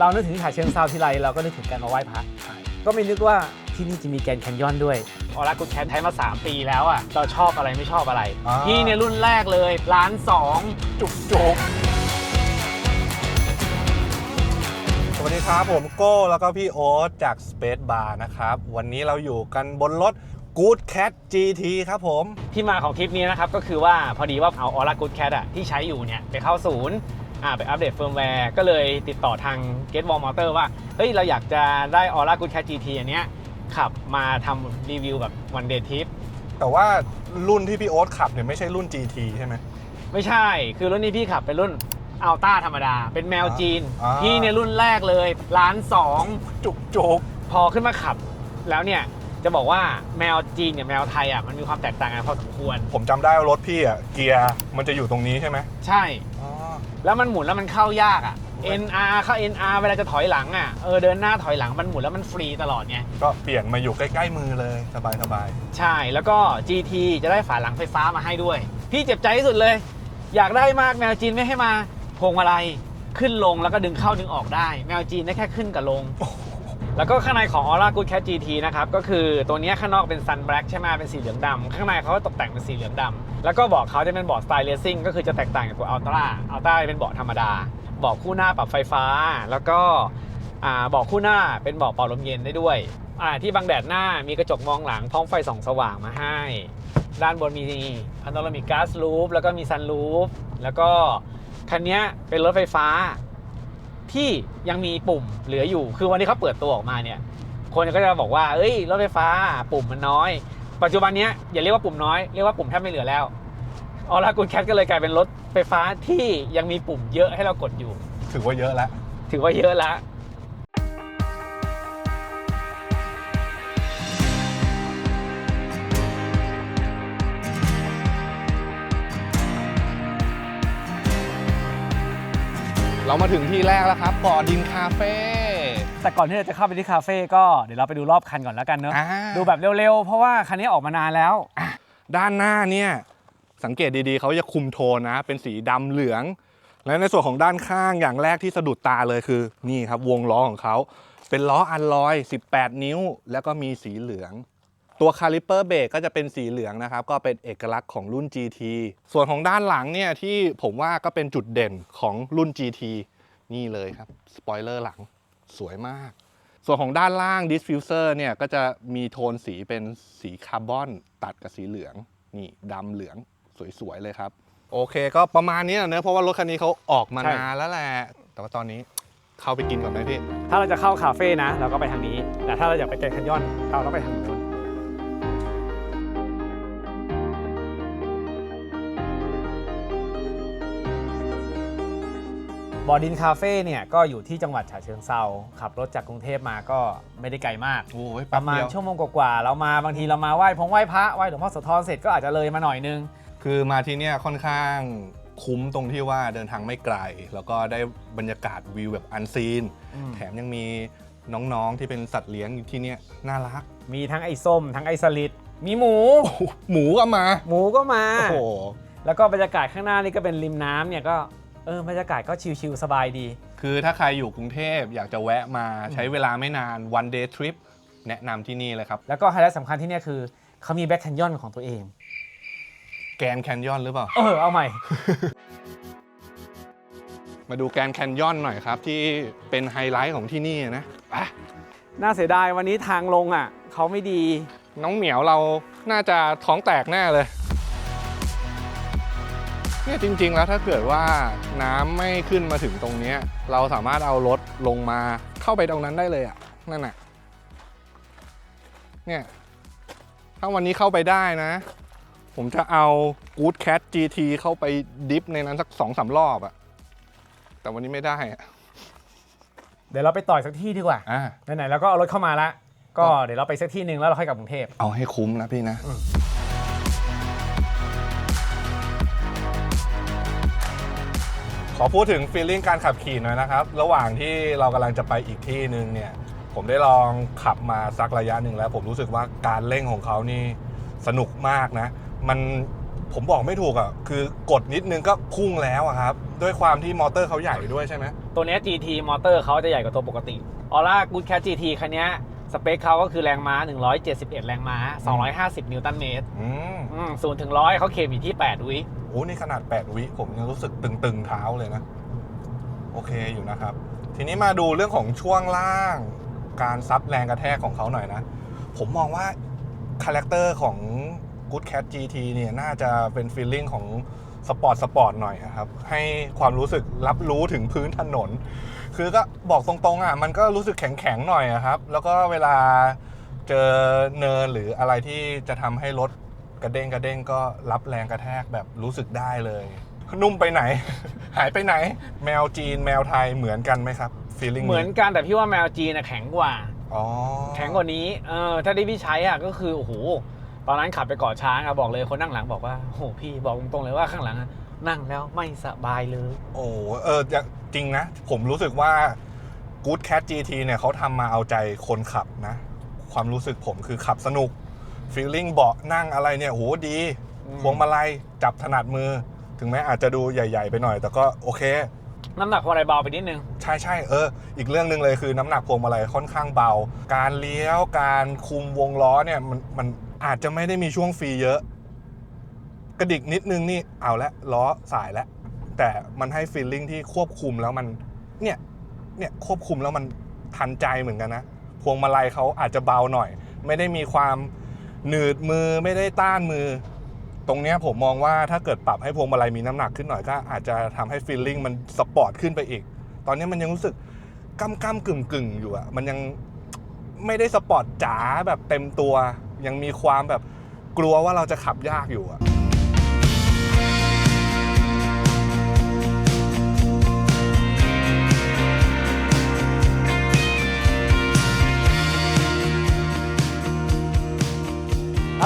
เรานึกถึงฉะเชิงเซาทีไรเราก็นึกถึงการมาไหว้พระใช่ก็ไม่นึกว่าที่นี่จะมีแกรนด์แคนยอนด้วยออร่ากูดแคทใช้มา 3 ปีแล้วอะเราชอบอะไรไม่ชอบอะไรอ่าพี่เนี่ยรุ่นแรกเลยล้านสองจุกจุกสวัสดีครับผมโก้แล้วก็พี่โอ๊ตจาก Space Bar นะครับ วันนี้เราอยู่กันบนรถ Good Cat GT ครับผม ที่มาของคลิปนี้นะครับก็คือว่าพอดีว่าเอาออร่ากูดแคทอะที่ใช้อยู่เนี่ยไปเข้าศูนย์ อ่าไปอัปเดตเฟิร์มแวร์ก็เลยติดต่อทาง Get Wall Motor ว่า เฮ้ย เราอยากจะได้ออร่ากูดแคท GT อันเนี้ยขับมาทำรีวิวแบบวันเดย์ทิปแต่ว่ารุ่นที่พี่โอ๊ตขับเนี่ยไม่ใช่รุ่น GT ใช่ไหมไม่ใช่ คือรุ่นนี้พี่ขับเป็นรุ่นอัลต้าธรรมดา เป็นแมวจีน อ่า พี่เนี่ยรุ่นแรกเลยล้านสอง จุกจุกพอขึ้นมาขับแล้วเนี่ย จะบอกว่าแมวจีนกับแมวไทยอะมันมีความแตกต่างกันพอสมควร ผมจำได้ว่ารถพี่อะเกียร์มันจะอยู่ตรงนี้ใช่ไหมใช่ อ๋อ แล้วมันหมุนแล้วมันเข้ายากอะ NR เข้า NR เวลาจะถอยหลังอะเออเดินหน้าถอยหลังมันหมุนแล้วมันฟรีตลอดไงก็เปลี่ยนมาอยู่ใกล้ ๆ มือเลยสบายสบายใช่แล้วก็ GT จะได้ฝาหลังไฟฟ้ามาให้ด้วย พี่เจ็บใจที่สุดเลย อยากได้มากแมวจีนไม่ให้มาพวงมาลัยขึ้นลงแล้วก็ดึงเข้าดึงออกได้ แมวจีนได้แค่ขึ้นกับลง แล้วก็ข้างในของ Aura Good Cat GT นะครับก็คือตัวนี้ข้างนอกเป็น Sun Black ใช่ไหมเป็นสีเหลืองดำข้างในเขาก็ตกแต่งเป็นสีเหลืองดำแล้วก็เบาะเขาจะเป็นเบาะสไตล์เลสซิ่งก็คือจะแตกต่างจากตัว Ultra Ultra เป็นเบาะธรรมดาเบาะคู่หน้าปรับไฟฟ้า แล้วก็อ่าเบาะคู่หน้าเป็นเบาะเป่าลมเย็นได้ด้วยที่บังแดดหน้ามีกระจกมองหลังพร้อมไฟส่องสว่างมาให้ ด้านบนมีพันโนรามิกกาซลูปแล้วก็มีซันลูปแล้วก็คันนี้เป็นรถไฟฟ้า ที่ยังมีปุ่มเหลืออยู่ คือวันที่เขาเปิดตัวออกมาเนี่ย คนก็จะบอกว่า เอ้ย รถไฟฟ้าปุ่มมันน้อย ปัจจุบันเนี้ยอย่าเรียกว่าปุ่มน้อย เรียกว่าปุ่มแทบไม่เหลือแล้วออร่ากูดแคทก็เลยกลายเป็นรถไฟฟ้าที่ยังมีปุ่มเยอะให้เรากดอยู่ ถือว่าเยอะแล้ว ถือว่าเยอะละ เรามาถึงที่แรกแล้วครับบ่อดินคาเฟ่แต่ก่อนที่เราจะเข้าไปที่คาเฟ่ก็เดี๋ยวเราไปดูรอบคันก่อนแล้วกันเนอะอ่าดูแบบเร็วๆ เพราะว่าคันนี้ออกมานานแล้ว ด้านหน้าเนี่ยสังเกตดีๆเขาจะคุมโทนนะ เป็นสีดำเหลือง และในส่วนของด้านข้างอย่างแรกที่สะดุดตาเลยคือ นี่ครับวงล้อของเขาเป็นล้ออัลลอย 18 นิ้ว แล้วก็มีสีเหลือง ตัวคาลิปเปอร์เบรกก็จะเป็นสีเหลืองนะครับ ก็เป็นเอกลักษณ์ของรุ่น GT ส่วนของด้านหลังเนี่ยที่ผมว่าก็เป็นจุดเด่นของรุ่น GT นี่เลยครับสปอยเลอร์หลังสวยมาก ส่วนของด้านล่างดิสฟิวเซอร์เนี่ยก็จะมีโทนสีเป็นสีคาร์บอนตัดกับสีเหลือง นี่ดำเหลืองสวยๆเลยครับ โอเคก็ประมาณนี้นะเนอะเพราะว่ารถคันนี้เขาออกมาใช่ นานแล้วแหละ แต่ว่าตอนนี้เข้าไปกินก่อนไหมพี่ ถ้าเราจะเข้าคาเฟ่นะ เราก็ไปทางนี้ แต่ถ้าเราอยากไปแกรนด์แคนยอนเราต้องไปทางนู้น บอดินคาเฟ่เนี่ยก็อยู่ที่จังหวัดฉะเชิงเซาขับรถจากกรุงเทพมาก็ไม่ได้ไกลมาก โอ้ยประมาณชั่วโมงกว่าๆเรามาบางทีเรามาไหว้พงไหว้พระไหว้หลวงพ่อโสธรเสร็จก็อาจจะเลยมาหน่อยนึง คือมาที่เนี่ยค่อนข้างคุ้มตรงที่ว่าเดินทางไม่ไกล แล้วก็ได้บรรยากาศวิวแบบอันซีน อืม แถมยังมีน้องๆที่เป็นสัตว์เลี้ยงอยู่ที่เนี่ยน่ารักมีทั้งไอ้ส้ม ทั้งไอ้สลิดมีหมู โอ้โหหมูก็มาหมูก็มา โอ้โห แล้วก็บรรยากาศข้างหน้านี่ก็เป็นริมน้ำเนี่ยก็ เออบรรยากาศก็ชิลๆสบายดี คือถ้าใครอยู่กรุงเทพอยากจะแวะมาใช้เวลาไม่นาน one day trip แนะนำที่นี่เลยครับ แล้วก็ไฮไลท์สำคัญที่เนี่ยคือเขามีแบ็คแคนยอนของตัวเอง แกนแคนยอนหรือเปล่า เออ เอาใหม่ มาดูแกนแคนยอนหน่อยครับ ที่เป็นไฮไลท์ของที่นี่นะอะน่าเสียดายวันนี้ทางลงอะเขาไม่ดี น้องเหมียวเราน่าจะท้องแตกแน่เลย เนี่ยจริง ๆ แล้วถ้าเกิดว่าน้ำไม่ขึ้นมาถึงตรงเนี้ยเราสามารถเอารถลงมาเข้าไปตรงนั้นได้เลยอะนั่นน่ะเนี่ยถ้าวันนี้เข้าไปได้นะ ผมจะเอา Good Cat GT เข้าไปดิฟในนั้นสักสองสามรอบอะแต่วันนี้ไม่ได้อะเดี๋ยวเราไปต่อยสักที่ดีกว่าอะไหนๆแล้วก็เอารถเข้ามาละก็เดี๋ยวเราไปสักที่หนึ่งแล้วเราค่อยกลับกรุงเทพเอาให้คุ้มนะพี่นะ ขอพูดถึงฟีลลิ่งการขับขี่หน่อยนะครับ ระหว่างที่เรากำลังจะไปอีกที่หนึ่งเนี่ย ผมได้ลองขับมาสักระยะหนึ่งแล้ว ผมรู้สึกว่าการเร่งของเขานี่สนุกมากนะ มันผมบอกไม่ถูกอะ คือกดนิดนึงก็พุ่งแล้วอะครับ ด้วยความที่มอเตอร์เขาใหญ่ด้วยใช่ไหมตัวเนี้ย GT มอเตอร์เขาจะใหญ่กว่าตัวปกติออร่ากูดแค GT คันเนี้ยสเปคเขาก็คือแรงม้า 171 แรงม้า 250 นิวตันเมตรอืม อืมศูนย์ถึงร้อยเขาเคลมอยู่ที่ 8 วิ โอ้นี่ขนาด 8 วิผมยังรู้สึกตึงๆเท้าเลยนะ โอเคอยู่นะครับ ทีนี้มาดูเรื่องของช่วงล่างการซับแรงกระแทกของเขาหน่อยนะ ผมมองว่าคาแรคเตอร์ของ Good Cat GT เนี่ยน่าจะเป็นฟีลลิ่งของสปอร์ตสปอร์ตหน่อยครับ ให้ความรู้สึกรับรู้ถึงพื้นถนน คือก็บอกตรงๆอะมันก็รู้สึกแข็งๆหน่อยครับ แล้วก็เวลาเจอเนินหรืออะไรที่จะทำให้รถ กระเด้งกระเด้งก็รับแรงกระแทกแบบรู้สึกได้เลย นุ่มไปไหน หายไปไหน แมวจีนแมวไทยเหมือนกันไหมครับฟีลลิ่งเหมือนกันแต่พี่ว่าแมวจีนนะแข็งกว่า อ๋อแข็งกว่านี้เออถ้าได้พี่ใช้อะก็คือโอ้โหตอนนั้นขับไปเกาะช้างอะบอกเลยคนนั่งหลังบอกว่าโอ้โหพี่บอกตรงๆเลยว่าข้างหลังอะนั่งแล้วไม่สบายเลย โอ้เออจะจริงนะ ผมรู้สึกว่า Good Cat GT เนี่ยเขาทำมาเอาใจคนขับนะ ความรู้สึกผมคือขับสนุก ฟีลลิ่งเบาะนั่งอะไรเนี่ยโหดีอืมพวงมาลัยจับถนัดมือ ถึงแม้อาจจะดูใหญ่ ๆ ไปหน่อย แต่ก็โอเค น้ำหนักพวงมาลัยเบาไปนิดนึง ใช่ใช่เออ อีกเรื่องหนึ่งเลยคือน้ำหนักพวงมาลัยค่อนข้างเบา การเลี้ยวการคุมวงล้อเนี่ยมันมันอาจจะไม่ได้มีช่วงฟรีเยอะ กระดิกนิดนึงนี่เอาละล้อสายแล้วแต่มันให้ฟีลลิ่งที่ควบคุมแล้วมันเนี่ยเนี่ยควบคุมแล้วมันทันใจเหมือนกันนะพวงมาลัยเขาอาจจะเบาหน่อย ไม่ได้มีความ หนืดมือไม่ได้ต้านมือ ตรงเนี้ยผมมองว่าถ้าเกิดปรับให้พวงมาลัยมีน้ำหนักขึ้นหน่อยก็อาจจะทำให้ฟีลลิ่งมันสปอร์ตขึ้นไปอีก ตอนนี้มันยังรู้สึกก้ำก้ำกึ่งกึ่งอยู่อะมันยังไม่ได้สปอร์ตจ๋าแบบเต็มตัว ยังมีความแบบกลัวว่าเราจะขับยากอยู่อะ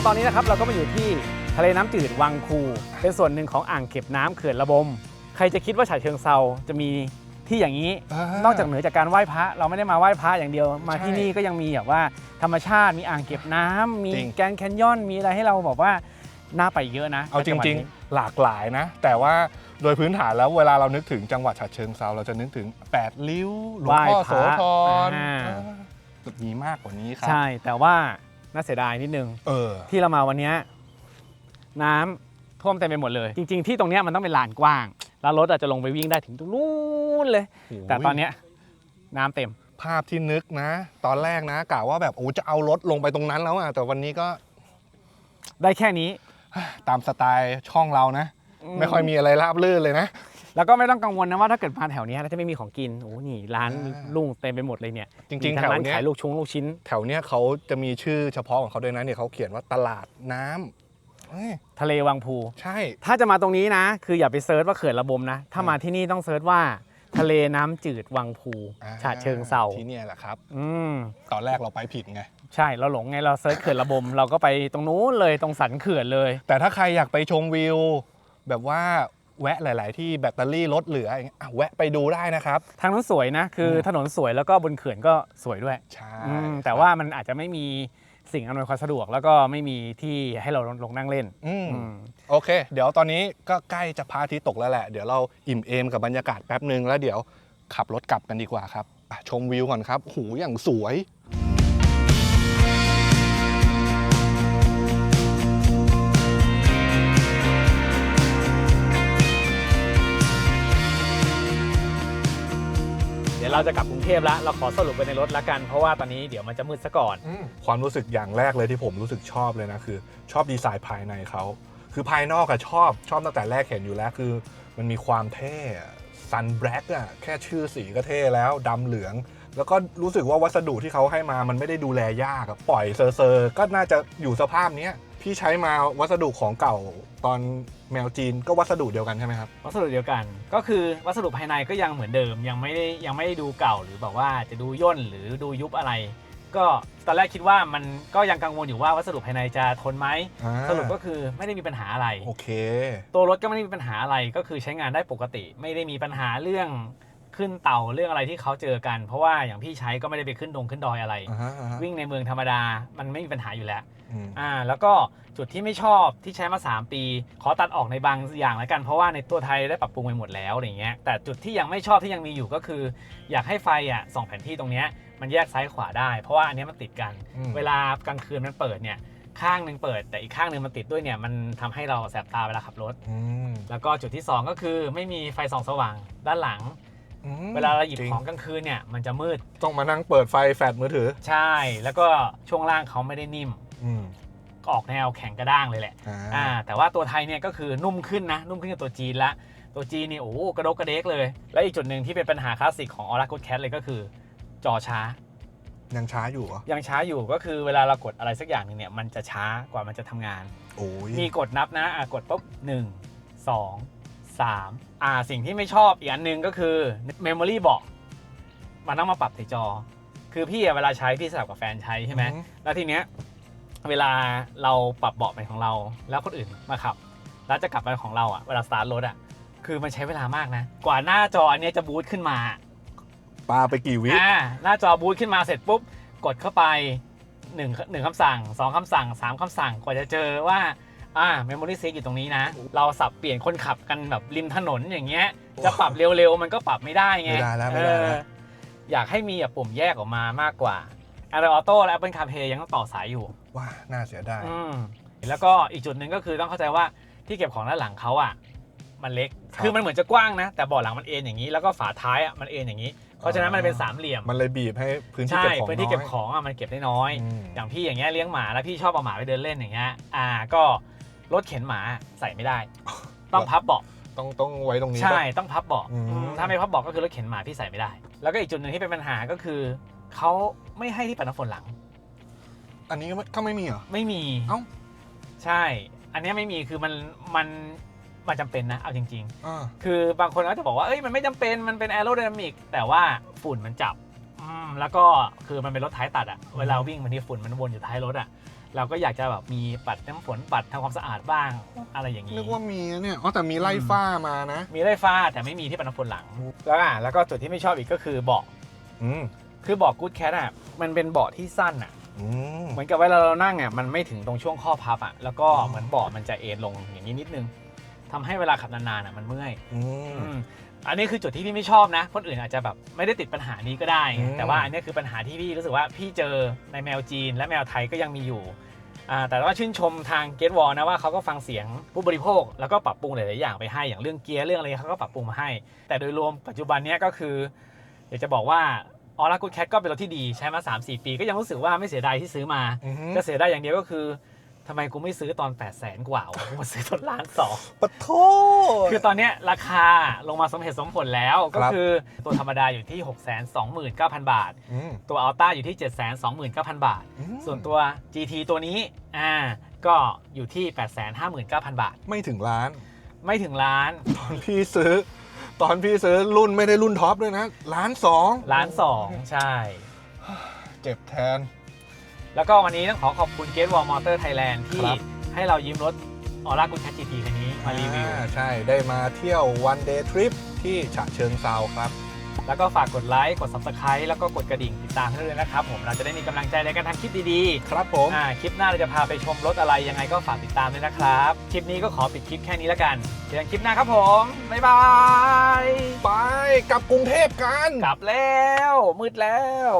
แล้วตอนนี้นะครับเราก็มาอยู่ที่ทะเลน้ำจืดวังคู เป็นส่วนหนึ่งของอ่างเก็บน้ำเขื่อนระบม ใครจะคิดว่าฉะเชิงเซาจะมีที่อย่างนี้ นอกจากเหนือจากการไหว้พระเราไม่ได้มาไหว้พระอย่างเดียว มาที่นี่ก็ยังมีแบบว่าธรรมชาติมีอ่างเก็บน้ำมีจริงแกรนด์แคนยอนมีอะไรให้เราบอกว่าน่าไปเยอะนะ เอาจในจัหวัดริงนี้ๆหลากหลายนะ แต่ว่าโดยพื้นฐานแล้วเวลาเรานึกถึงจังหวัดฉะเชิงเซาเราจะนึกถึง 8 ริ้วหลวงพ่อโสธรอ่าเออมีมากกว่านี้ครัใช่แต่ว่า น่าเสียดายนิดนึง เออ ที่เรามาวันเนี้ยน้ำท่วมเต็มไปหมดเลย จริง ๆ ที่ตรงเนี้ยมันต้องเป็นลานกว้าง แล้วรถอาจจะลงไปวิ่งได้ถึงตรงนู้นเลยแต่ตอนเนี้ยน้ำเต็ม ภาพที่นึกนะ ตอนแรกนะกะว่าแบบโอ้จะเอารถลงไปตรงนั้นแล้วอะแต่วันนี้ก็ได้แค่นี้ตามสไตล์ช่องเรานะ ไม่ค่อยมีอะไรราบรื่นเลยนะ แล้วก็ไม่ต้องกังวลนะว่าถ้าเกิดมาแถวเนี้ยแล้วจะไม่มีของกินโอ้นี่ร้านอ่า ลุงเต็มไปหมดเลยเนี่ยจริง ๆ มีทั้แถวร้านเนี้ยขายลูกชุงลูกชิ้น แถวเนี้ยเขาจะมีชื่อเฉพาะของเขาด้วยนะเนี่ยเขาเขียนว่าตลาดน้ำเอ้ยทะเลวังพู ใช่ ถ้าจะมาตรงนี้นะ คืออย่าไปเซิร์ชว่าเขื่อนระบมนะ ถ้ามาที่นี่ต้องเซิร์ชว่า ทะเลน้ำจืดวังพูอ่ฉะเชิงเซาที่เนี่ยแหละครับ อืมตอนแรกเราไปผิดไง ใช่เราหลงไงเราเซิร์ชเขื่อนระบม เราก็ไปตรงนู้นเลยตรงสันเขื่อนเลย แต่ถ้าใครอยากไปชมวิว แบบว่า แวะหลาย ๆ ที่แบตเตอรี่ลดเหลืออย่างเงี้ยอะแวะไปดูได้นะครับ ทางนั้นสวยนะ คืออถนนสวยแล้วก็บนเขื่อนก็สวยด้วยใช่อืมแต่ว่ามันอาจจะไม่มีสิ่งอำนวยความสะดวก แล้วก็ไม่มีที่ให้เราลงนั่งเล่นอืม อืม โอเค เดี๋ยวตอนนี้ก็ใกล้จะพระอาทิตย์ตกแล้วแหละ เดี๋ยวเราอิ่มเอมกับบรรยากาศแป๊บหนึ่งแล้วเดี๋ยวขับรถกลับกันดีกว่าครับอะชมวิวก่อนครับ หูอย่างสวย เดี๋ยวเราจะกลับกรุงเทพแล้ว เราขอสรุปไปในรถละกัน เพราะว่าตอนนี้เดี๋ยวมันจะมืดซะก่อนความรู้สึกอย่างแรกเลยที่ผมรู้สึกชอบเลยนะคือ ชอบดีไซน์ภายในเขาคือภายนอกอะชอบชอบตั้งแต่แรกเห็นอยู่แล้วคือ มันมีความเท่ซันแบล็กอะแค่ชื่อสีก็เท่แล้วดำเหลือง แล้วก็รู้สึกว่าวัสดุที่เขาให้มามันไม่ได้ดูแลยากอะปล่อยเซอร์เซอร์ก็น่าจะอยู่สภาพเนี้ย พี่ใช้มาวัสดุของเก่าตอนแมวจีนก็วัสดุเดียวกันใช่ไหมครับ วัสดุเดียวกัน ก็คือวัสดุภายในก็ยังเหมือนเดิม ยังไม่ได้ยังไม่ได้ดูเก่าหรือแบบว่าจะดูย่นหรือดูยุบอะไร ก็ตอนแรกคิดว่ามันก็ยังกังวลอยู่ว่าวัสดุภายในจะทนไหมอ่า สรุปก็คือไม่ได้มีปัญหาอะไร โอเค ตัวรถก็ไม่ได้มีปัญหาอะไรก็คือใช้งานได้ปกติ ไม่ได้มีปัญหาเรื่อง ขึ้นเต่าเรื่องอะไรที่เขาเจอกัน เพราะว่าอย่างพี่ใช้ก็ไม่ได้ไปขึ้นดงขึ้นดอยอะไร อ่าฮะอ่าฮะวิ่งในเมืองธรรมดามันไม่มีปัญหาอยู่แล้ว อืมอ่าแล้วก็จุดที่ไม่ชอบที่ใช้มา 3 ปี ขอตัดออกในบางอย่างแล้วกัน เพราะว่าในตัวไทยได้ปรับปรุงไปหมดแล้วอะไรเงี้ยแต่จุดที่ยังไม่ชอบที่ยังมีอยู่ก็คือ อยากให้ไฟอะส่องแผนที่ตรงเนี้ยมันแยกซ้ายขวาได้ เพราะว่าอันเนี้ยมันติดกัน อืม เวลากลางคืนมันเปิดเนี่ยข้างหนึ่งเปิด แต่อีกข้างหนึ่งมันติดด้วยเนี่ยมันทำให้เราแสบตาเวลาขับรถ อืมแล้วก็จุดที่สองก็คือไม่มีไฟส่องสว่างด้านหลัง อืมเวลาเราหยิบจริของกลางคืนเนี่ยมันจะมืด ต้องมานั่งเปิดไฟแฟลชมือถือ ใช่ แล้วก็ช่วงล่างเขาไม่ได้นิ่ม อืมออกแนวแข็งกระด้างเลยแหละ อ่าอ่า แต่ว่าตัวไทยเนี่ยก็คือนุ่มขึ้นนะ นุ่มขึ้นกับตัวจีนละ ตัวจีนนี่โอ้โหกระดกกระเดกเลย และอีกจุดหนึ่งที่เป็นปัญหาคลาสสิกของ Aura Good Cat เลยก็คือ จอช้า ยังช้าอยู่เหรอยังช้าอยู่ก็คือเวลาเรากดอะไรสักอย่างหนึ่งเนี่ยมันจะช้ากว่ามันจะทำงาน โอ้ยมีกดนับนะอะกดปุ๊บหนึ่งสอง สามอ่าสิ่งที่ไม่ชอบอีกอันหนึงก็คือ Memory บอกมันต้องมาปรับในจอ คือพี่อะเวลาใช้พี่สลับกับแฟนใช้ใช่ไหมอืมแล้วทีเนี้ยเวลาเราปรับเบาะเป็นของเรา แล้วคนอื่นมาขับ แล้วจะกลับมาของเราอะเวลาสตาร์ทรถอะคือมันใช้เวลามากนะ กว่าหน้าจออันเนี้ยจะบูตขึ้นมา ปาไปกี่วิ อ่าหน้าจอบูตขึ้นมาเสร็จปุ๊บ กดเข้าไปหนึ่งหนึ่งคำสั่งสองคำสั่งสามคำสั่งกว่าจะเจอว่า อ่าเมมโมรี่ซีอยู่ตรงนี้นะ เราสับเปลี่ยนคนขับกันแบบริมถนนอย่างเงี้ย จะปรับเร็วๆ มันก็ปรับไม่ได้ไงไม่ได้แล้วไม่ได้แล้ว เอออยากให้มีแบบปุ่มแยกออกมามากกว่า Android Auto และ Apple CarPlay ยังต้องต่อสายอยู่ว้าน่าเสียดายอืมแล้วก็อีกจุดหนึ่งก็คือต้องเข้าใจว่าที่เก็บของด้านหลังเขาอะมันเล็ก คือมันเหมือนจะกว้างนะ แต่เบาะหลังมันเอ็นอย่างนี้ แล้วก็ฝาท้ายอะมันเอ็นอย่างนี้ เพราะฉะนั้นมันเป็นสามเหลี่ยม มันเลยบีบให้พื้นที่ใช่เก็บของพื้นที่เก็บน้ยของอะมันเก็บได้น้อย อืม อย่างพี่อย่างเงี้ยเลี้ยงหมาแล้วพี่ชอบเอาหมาไปเดินเล่นอย่างเงี้ย อ่า ก็ รถเข็นหมาใส่ไม่ได้ ต้องพับเบาะต้องต้องไว้ตรงนี้ใช่ ปะ ต้องพับเบาะอืมอืม ถ้าไม่พับเบาะก็คือรถเข็นหมาพี่ใส่ไม่ได้ แล้วก็อีกจุดหนึ่งที่เป็นปัญหาก็คือเขาไม่ให้ที่ปัดน้ำฝนหลัง อันนี้ก็ไม่ก็ไม่มีเหรอ ไม่มีเอ้า ใช่ อันเนี้ยไม่มีคือมันมันมันจำเป็นนะเอาจริง อ่า ๆ คือบางคนก็จะบอกว่าเอ้ยมันไม่จำเป็นมันเป็นแอโร d y นามิกแต่ว่าฝุ่นมันจับอืม แล้วก็คือมันเป็นรถท้ายตัดอะเวลาวิ่งบางทีฝุ่นมันวนอยู่ท้ายรถอะเราก็อยากจะแบบมีปัดน้ำฝนปัดทำความสะอาดบ้างอะไรอย่างนี้นึกว่ามีนะเนี่ยอ๋อแต่มีไล่ฟ้ามานะ มีไล่ฟ้าแต่ไม่มีที่ปัดน้ำฝนหลัง แล้วอะแล้วก็จุดที่ไม่ชอบอีกก็คือเบาะอืมคือเบาะกู๊ดแคทอะมันเป็นเบาะที่สั้นอะอืมเหมือนกับเวลาเรานั่งอะมันไม่ถึงตรงช่วงข้อพับอะแล้วก็เหมือนเบาะมันจะเอ็นลงอย่างนี้นิดนึงทำให้เวลาขับนานๆอะมันเมื่อย อืมอืมอันนี้คือจุดที่พี่ไม่ชอบนะ คนอื่นอาจจะแบบไม่ได้ติดปัญหานี้ก็ได้ไงอืม แต่ว่าอันนี้คือปัญหาที่พี่รู้สึกว่าพี่เจอในแมวจีน และแมวไทยก็ยังมีอยู่อ่าแต่ว่าชื่นชมทางเกตวอลนะว่าเขาก็ฟังเสียงผู้บริโภค แล้วก็ปรับปรุงหลายๆอย่างไปให้อย่างเรื่องเกียร์เรื่องอะไรเขาก็ปรับปรุงมาให้ แต่โดยรวมปัจจุบันเนี้ยก็คืออยากจะบอกว่าออร่ากูดแคทก็เป็นรถที่ดีใช้มา 3-4 ปี ก็ยังรู้สึกว่าไม่เสียดายที่ซื้อมา อืมก็เสียดายอย่างเดียวก็คือ ทำไมกูไม่ซื้อตอน8 0 0แสนกว่าวะกูมาซื้อตอนล้านสอง ปะโทคือตอนเนี้ยราคาลงมาสมเหตุสมผลแล้วก็ครับ คือตัวธรรมดาอยู่ที่ 6 2 9 0 0 0 บาท อืมตัวอัลต้าอยู่ที่ 7 2 9 0 0 0 บาท อืมส่วนตัว GT ตัวนี้อ่าก็อยู่ที่ 8 5 9 0 0 0 บาท ไม่ถึงล้าน ไม่ถึงล้านตอนพี่ซื้อ ตอนพี่ซื้อรุ่นไม่ได้รุ่นท็อปด้วยนะล้านสองล้านสองใช่ เจ็บแทน แล้วก็วันนี้ต้องขอขอบคุณ Gate Wall Motor Thailand ที่ครับ ให้เรายืมรถออร่ากุ c แค GT คันนี้มารีวิว อ่าใช่ได้มาเที่ยววันเดย์ทริปที่ฉะเชิงเซาครับ แล้วก็ฝากกดไลค์ กด Subscribe แล้วก็กดกระดิ่งติดตามให้ด้วยนะครับผม เราจะได้มีกำลังใจในการทำคลิปดีครับผม ๆอ่าคลิปหน้าเราจะพาไปชมรถอะไรยังไงก็ฝากติดตามด้วยนะครับ คลิปนี้ก็ขอปิดคลิปแค่นี้แล้วกัน เจอกันคลิปหน้าครับผม บ๊ายบาย ไปกลับกรุงเทพกัน กลับแล้ว มืดแล้ว